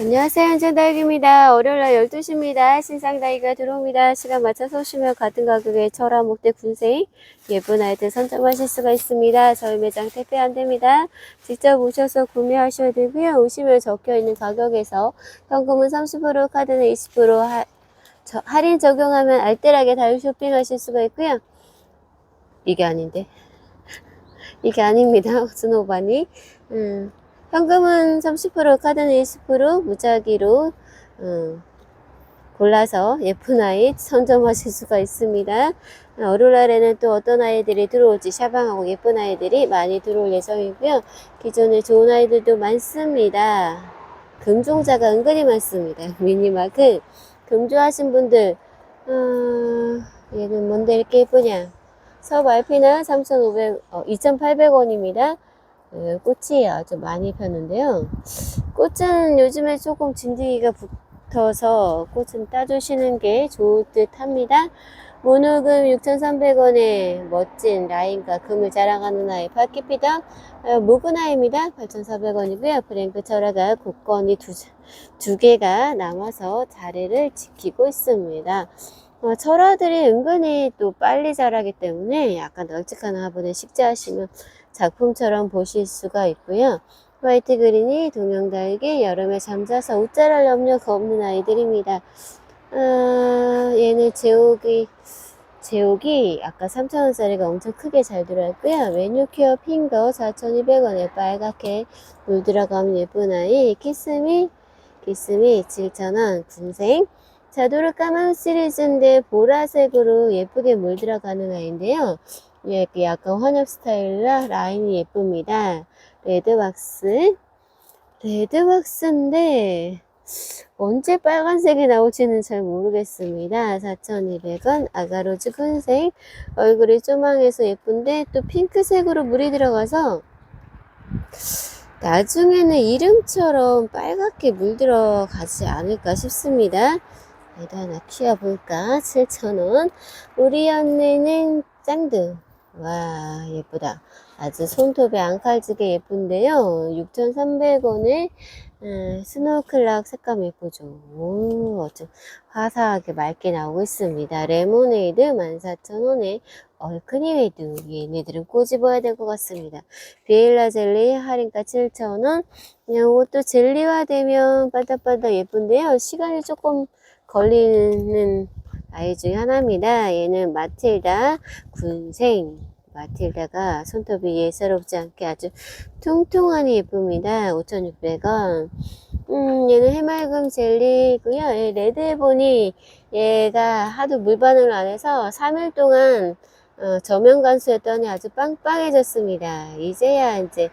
안녕하세요. 현장다육입니다. 월요일날 12시입니다. 신상다육가 들어옵니다. 시간 맞춰서 오시면 같은 가격에 철화 목대 군생 예쁜 아이들 선점하실 수가 있습니다. 저희 매장 택배 안 됩니다. 직접 오셔서 구매하셔야 되고요. 오시면 적혀있는 가격에서 현금은 30% 카드는 20% 하, 저- 할인 적용하면 알뜰하게 다육 쇼핑하실 수가 있고요. 이게 아닌데. 이게 아닙니다. 스노바니. 음. 현금은 30% 카드는 20% 무작위로 음, 골라서 예쁜 아이 선점하실 수가 있습니다. 월요일날에는 또 어떤 아이들이 들어올지 샤방하고 예쁜 아이들이 많이 들어올 예정이고요. 기존에 좋은 아이들도 많습니다. 금종자가 은근히 많습니다. 미니마크 금조하신 분들 어, 얘는 뭔데 이렇게 예쁘냐 서브 알피나 3,500, 어, 2,800원입니다. 네, 꽃이 아주 많이 폈는데요. 꽃은 요즘에 조금 진드기가 붙어서 꽃은 따주시는 게 좋을 듯 합니다. 모노금 6,300원에 멋진 라인과 금을 자랑하는 아이 파키피다 어, 묵은 아이입니다. 8,400원이고요. 브랭크 철화가 곡건이 두, 두 개가 남아서 자리를 지키고 있습니다. 어, 철화들이 은근히 또 빨리 자라기 때문에 약간 널찍한 화분에 식재하시면 작품처럼 보실 수가 있고요. 화이트 그린이 동영다육이 여름에 잠자서 옷자랄 염려가 없는 아이들입니다. 아, 얘는 제옥이 제옥이 아까 3,000원짜리가 엄청 크게 잘 들어왔고요. 매니큐어 핑거 4,200원에 빨갛게 물 들어가면 예쁜 아이 키스미 키스미 7,000원 군생 자도르 까만 시리즈인데 보라색으로 예쁘게 물 들어가는 아이인데요. 이렇게 약간 환엽 스타일라 라인이 예쁩니다. 레드왁스. 레드왁스인데, 언제 빨간색이 나올지는 잘 모르겠습니다. 4,200원. 아가로즈 군색. 얼굴이 쪼망해서 예쁜데, 또 핑크색으로 물이 들어가서, 나중에는 이름처럼 빨갛게 물 들어가지 않을까 싶습니다. 얘도 하나 키워볼까? 7,000원. 우리 언니는 짱드. 와, 예쁘다. 아주 손톱에 안 칼지게 예쁜데요. 6,300원에 음, 스노클락 색감 예쁘죠. 오, 어쩜 화사하게 맑게 나오고 있습니다. 레모네이드 14,000원에 얼크니웨이드. 얘네들은 꼬집어야 될 것 같습니다. 비엘라 젤리 할인가 7,000원. 그냥 이것도 젤리화 되면 반짝반짝 예쁜데요. 시간이 조금 걸리는 아이 중에 하나입니다. 얘는 마틸다 군생. 마틸다가 손톱이 예사롭지 않게 아주 통통하니 예쁩니다. 5,600원. 음, 얘는 해맑음 젤리고요. 얘 레드해보니 얘가 하도 물 반응을 안 해서 3일 동안 어, 저면 간수했더니 아주 빵빵해졌습니다. 이제야 이제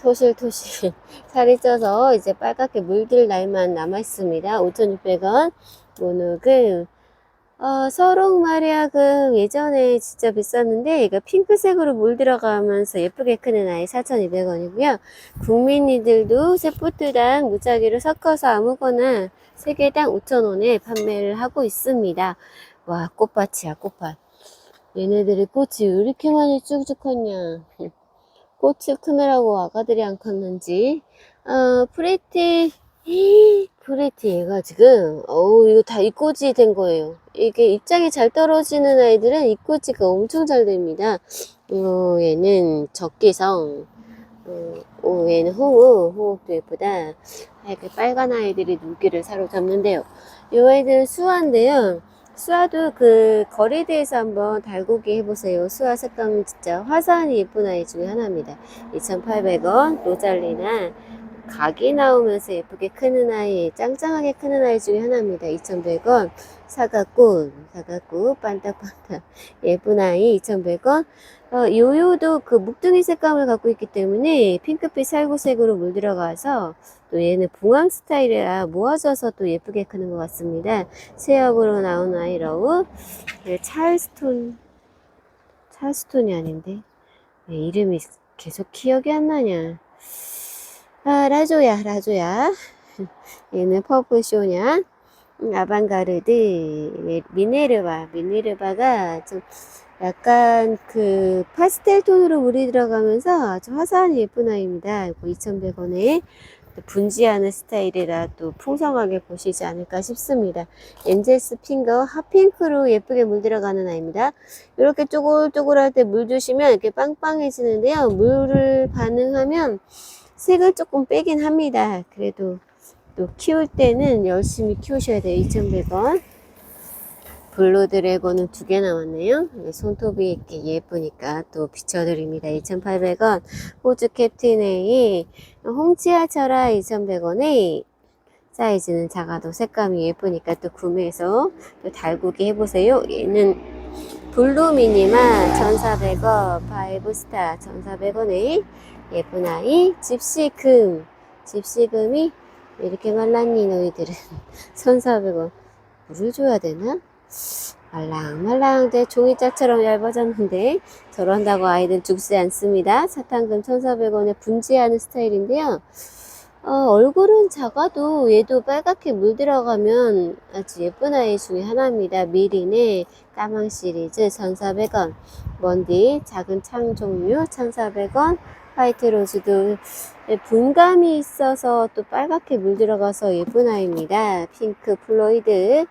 토실토실 살이 쪄서 이제 빨갛게 물들 날만 남아있습니다. 5,600원. 모노금. 어, 서롱 마리아금 예전에 진짜 비쌌는데 얘가 핑크색으로 물 들어가면서 예쁘게 크는 아이 4,200원이고요. 국민이들도 세포트당 무작위로 섞어서 아무거나 3개당 5,000원에 판매를 하고 있습니다. 와, 꽃밭이야, 꽃밭. 얘네들이 꽃이 왜 이렇게 많이 쭉쭉 컸냐. 꽃이 크느라고 아가들이 안 컸는지. 어, 프레티, 프레티 얘가 지금, 어우, 이거 다 입꼬지 된 거예요. 이게 입장이 잘 떨어지는 아이들은 입꼬지가 엄청 잘 됩니다. 어, 얘는 적기성. 어, 오, 얘는 호흡, 호흡도 예쁘다. 이렇게 빨간 아이들이 눈길을 사로잡는데요. 이 아이들은 수화인데요. 수화도 그 거리대에서 한번 달고기 해보세요. 수화 색감은 진짜 화사하니 예쁜 아이 중에 하나입니다. 2,800원, 로잘리나 각이 나오면서 예쁘게 크는 아이, 짱짱하게 크는 아이 중에 하나입니다. 2,100원. 사과꽃, 사과꽃, 반딱반딱. 예쁜 아이, 2,100원. 어, 요요도 그 묵둥이 색감을 갖고 있기 때문에 핑크빛 살구색으로 물들어가서 또 얘는 붕황 스타일이라 모아져서 또 예쁘게 크는 것 같습니다. 새역으로 나온 아이 러우. 네, 찰스톤, 찰스톤이 아닌데. 왜 이름이 계속 기억이 안 나냐. 아, 라조야, 라조야. 얘는 퍼프쇼냐. 음, 아방가르드, 예, 미네르바, 미네르바가 좀 약간 그 파스텔 톤으로 물이 들어가면서 아주 화사한 예쁜 아이입니다. 이거 2,100원에 또 분지하는 스타일이라 또 풍성하게 보시지 않을까 싶습니다. 엔젤스 핑거 핫핑크로 예쁘게 물들어가는 아이입니다. 이렇게 쪼글쪼글할 때 물 주시면 이렇게 빵빵해지는데요. 물을 반응하면 색을 조금 빼긴 합니다. 그래도 또 키울 때는 열심히 키우셔야 돼요. 2,100원. 블루 드래곤은 두 개 나왔네요. 네, 손톱이 이렇게 예쁘니까 또 비춰드립니다. 2,800원. 호주 캡틴 A, 홍치아 철아 2,100원에 사이즈는 작아도 색감이 예쁘니까 또 구매해서 또 달구기 해보세요. 얘는 블루 미니마 1,400원, 파이브스타 1,400원에 예쁜 아이, 집시금. 집시금이 이렇게 말랐니 너희들은 1,400원. 물을 줘야 되나? 말랑말랑한데 종이짝처럼 얇아졌는데 저런다고 아이들 죽지 않습니다. 사탕금 1,400원에 분지하는 스타일인데요. 어, 얼굴은 작아도 얘도 빨갛게 물들어가면 아주 예쁜 아이 중에 하나입니다. 미린의 까망 시리즈 1,400원. 먼디 작은 창 종류 1,400원. 화이트 로즈도 분감이 있어서 또 빨갛게 물들어가서 예쁜 아이입니다. 핑크 플로이드.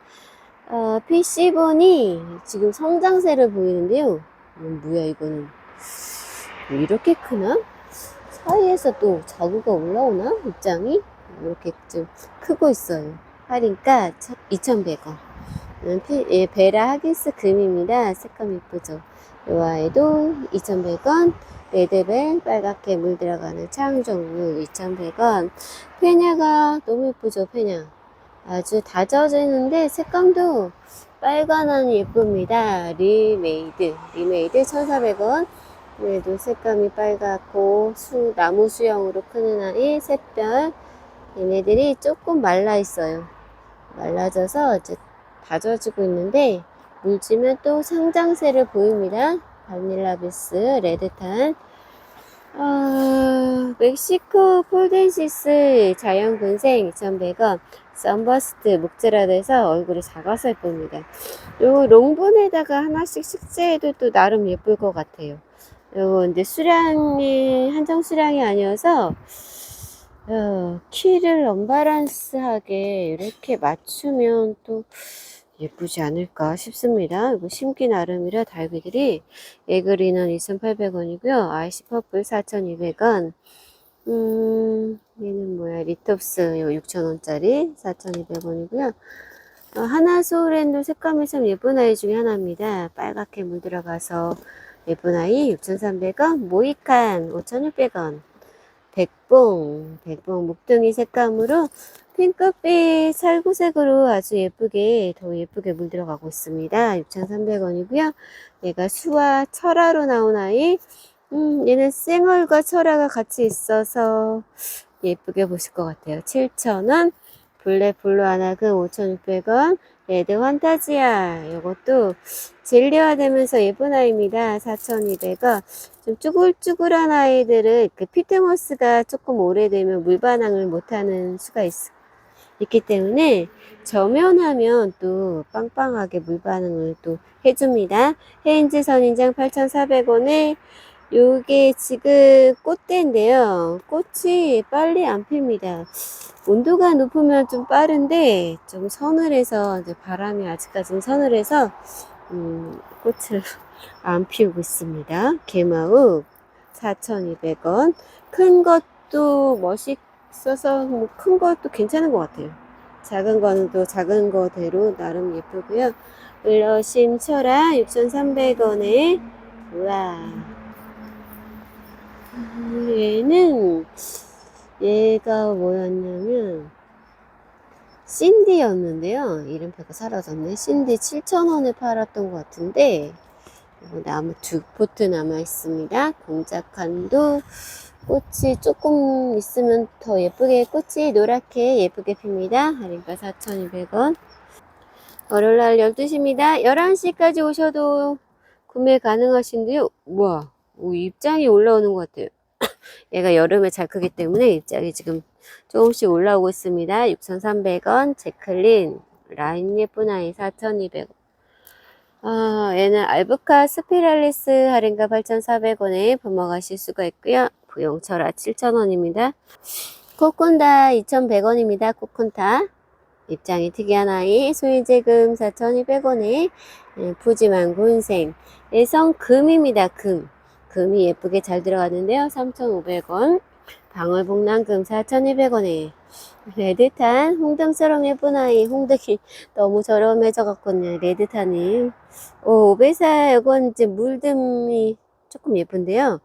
어, PC본이 지금 성장세를 보이는데요. 음, 뭐야, 이거는. 뭐 이렇게 크나? 사이에서 또 자구가 올라오나? 입장이? 이렇게 좀 크고 있어요. 할인가 2,100원. 예, 베라 하기스 금입니다. 색감 예쁘죠? 이 아이도 2,100원. 레드벨 빨갛게 물들어가는 창 종류 2,100원. 페냐가 너무 예쁘죠, 페냐. 아주 다져지는데 색감도 빨간한 예쁩니다. 리메이드. 리메이드 1,400원. 얘도 색감이 빨갛고 수, 나무 수영으로 크는 아이 샛별. 얘네들이 조금 말라 있어요. 말라져서 이제 다져지고 있는데 물지면 또 상장세를 보입니다. 바닐라비스, 레드탄. 아, 멕시코 폴덴시스 자연근생 2,100원. 썬버스트 목재라돼서 얼굴이 작아서 예쁩니다. 요 롱본에다가 하나씩 식재해도 또 나름 예쁠 것 같아요. 요거 근데 수량이 한정 수량이 아니어서 어, 키를 언바란스하게 이렇게 맞추면 또 예쁘지 않을까 싶습니다. 이거 심기 나름이라 달비들이 에그리는 2,800원이고요. 아이시 퍼플 4,200원. 음, 얘는 뭐야? 리톱스 요 6,000원짜리 4,200원이고요. 어, 하나 소울앤도 색감이 참 예쁜 아이 중에 하나입니다. 빨갛게 물들어가서 예쁜 아이 6,300원. 모이칸 5,600원. 백봉, 백봉 목등이 색감으로 핑크빛 살구색으로 아주 예쁘게 더 예쁘게 물들어가고 있습니다. 6,300원이고요. 얘가 수와 철화로 나온 아이. 음, 얘는 쌩얼과 철화가 같이 있어서 예쁘게 보실 것 같아요. 7,000원. 블랙 블루 아나금 5,600원. 레드 환타지아. 이것도 젤리화되면서 예쁜 아이입니다. 4,200원. 좀 쭈글쭈글한 아이들은 그 피트모스가 조금 오래되면 물 반응을 못하는 수가 있, 있기 때문에 저면하면 또 빵빵하게 물 반응을 또 해줍니다. 헤인즈 선인장 8,400원에 요게 지금 꽃대인데요. 꽃이 빨리 안 핍니다. 온도가 높으면 좀 빠른데 좀 서늘해서 바람이 아직까지는 서늘해서 음, 꽃을 안 피우고 있습니다. 개마우 4,200원. 큰 것도 멋있어서 뭐 큰 것도 괜찮은 것 같아요. 작은 거는 또 작은 거대로 나름 예쁘고요. 을러심 철아 6,300원에 우와 음, 얘는 얘가 뭐였냐면 신디였는데요. 이름표가 사라졌네. 신디 7,000원에 팔았던 것 같은데 이거 나무 두 포트 남아 있습니다. 공작한도 꽃이 조금 있으면 더 예쁘게 꽃이 노랗게 예쁘게 핍니다. 할인가 4,200원. 월요일 날 12시입니다. 11시까지 오셔도 구매 가능하신데요. 우와, 오, 입장이 올라오는 것 같아요. 얘가 여름에 잘 크기 때문에 입장이 지금 조금씩 올라오고 있습니다. 6,300원, 제클린, 라인 예쁜 아이 4,200원. 아, 얘는 알부카 스피랄리스 할인가 8,400원에 부먹하실 수가 있고요. 부용철아 7,000원입니다. 코콘다 2,100원입니다. 코콘타. 입장이 특이한 아이. 소유재금 4,200원에 푸짐한 군생. 예성 금입니다. 금. 금이 예쁘게 잘 들어갔는데요. 3,500원. 방울복랑금 4,200원에. 레드탄 홍등처럼 예쁜 아이 홍등이 너무 저렴해져갖고요 레드탄이. 오, 오베사 이건 이제 물듬이 조금 예쁜데요.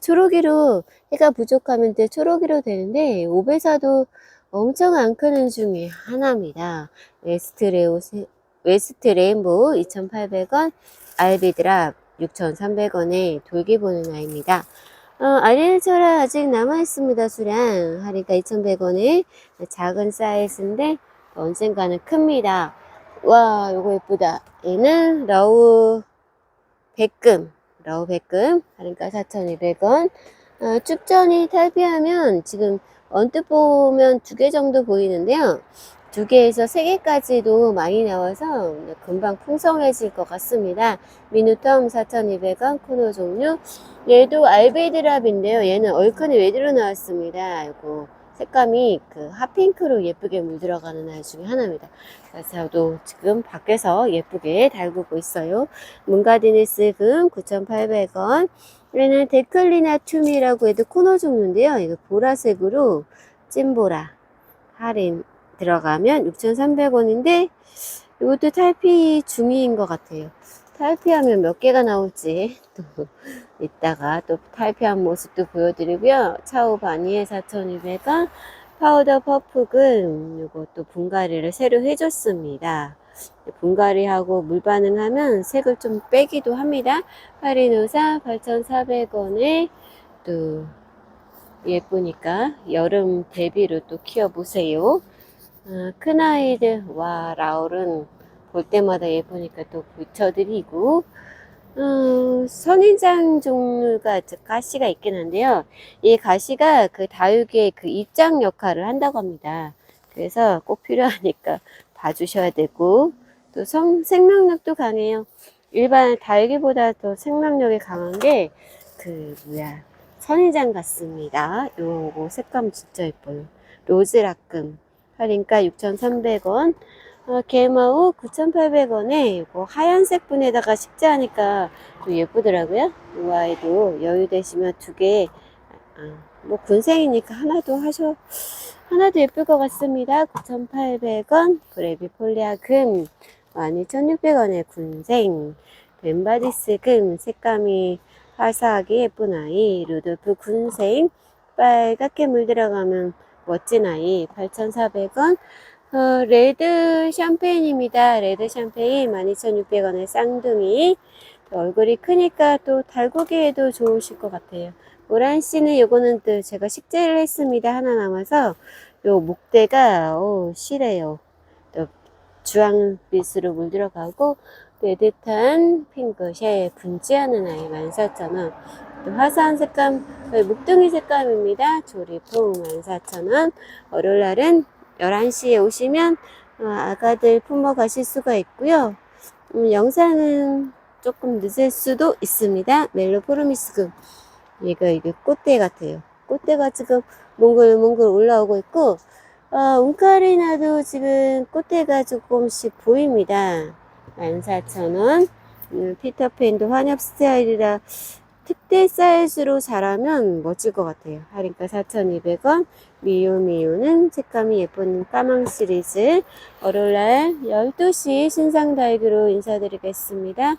초록이로 해가 부족하면 또 초록이로 되는데 오베사도 엄청 안 크는 중에 하나입니다. 웨스트 레오 웨스트 레인보우 2,800원. 알비드랍 6,300원에 돌기 보는 아이입니다 어, 아리엘철아 아직 남아있습니다, 수량. 하니까 2,100원에 작은 사이즈인데 언젠가는 큽니다. 와, 요거 예쁘다. 얘는 러우 백금. 러우 백금. 하니까 4,200원. 어, 축전이 탈피하면 지금 언뜻 보면 두 개 정도 보이는데요. 두 개에서 세 개까지도 많이 나와서 금방 풍성해질 것 같습니다. 미누텀 4,200원 코너 종류. 얘도 알베드랍인데요. 얘는 얼큰이 외드로 나왔습니다. 이거 색감이 그 핫핑크로 예쁘게 물들어가는 아이 중에 하나입니다. 저도 지금 밖에서 예쁘게 달구고 있어요. 문가디니스 금 9,800원. 얘는 데클리나 툼이라고 해도 코너 종류인데요. 이거 보라색으로 찐보라 할인 들어가면 6,300원인데 이것도 탈피 중인 것 같아요. 탈피하면 몇 개가 나올지 또 이따가 또 탈피한 모습도 보여드리고요. 차오 바니에 4,200원 파우더 퍼프금 이것도 분갈이를 새로 해줬습니다. 분갈이하고 물 반응하면 색을 좀 빼기도 합니다. 파리노사 8,400원에 또 예쁘니까 여름 대비로 또 키워보세요. 아, 큰 아이들, 와, 라울은 볼 때마다 예쁘니까 또 붙여드리고, 어, 선인장 종류가 저 가시가 있긴 한데요. 이 가시가 그 다육이의 그 입장 역할을 한다고 합니다. 그래서 꼭 필요하니까 봐주셔야 되고, 또 성, 생명력도 강해요. 일반 다육이보다 더 생명력이 강한 게, 그, 뭐야, 선인장 같습니다. 요거 색감 진짜 예뻐요. 로즈라금. 할인가 6,300원. 어, 게마우 9,800원에 이거 하얀색 분에다가 식재하니까 또 예쁘더라고요. 이 아이도 여유 되시면 두 개, 아, 뭐 군생이니까 하나도 하셔, 하나도 예쁠 것 같습니다. 9,800원. 그래비폴리아 금 12,600원에 군생. 벤바디스 금 색감이 화사하게 예쁜 아이. 루돌프 군생. 빨갛게 물들어가면 멋진 아이 8,400원 어, 레드 샴페인입니다. 레드 샴페인 12,600원의 쌍둥이 얼굴이 크니까 또 달고기에도 좋으실 것 같아요. 오란 씨는 요거는 또 제가 식재를 했습니다. 하나 남아서 요 목대가 오, 실해요. 또 주황빛으로 물들어가고 레드탄 핑크쉐 분지하는 아이 14,000원 또 화사한 색감, 목등이 색감입니다. 조리풍 14,000원. 월요일 날은 11시에 오시면 어, 아가들 품어 가실 수가 있고요. 음, 영상은 조금 늦을 수도 있습니다. 멜로 포르미스금. 얘가 이게 꽃대 같아요. 꽃대가 지금 몽글몽글 올라오고 있고, 어, 웅카리나도 지금 꽃대가 조금씩 보입니다. 14,000원. 음, 피터팬도 환엽 스타일이라 특대 사이즈로 자라면 멋질 것 같아요. 할인가 4,200원. 미유미유는 색감이 예쁜 까망 시리즈. 월요일날 12시 신상 다이브로 인사드리겠습니다.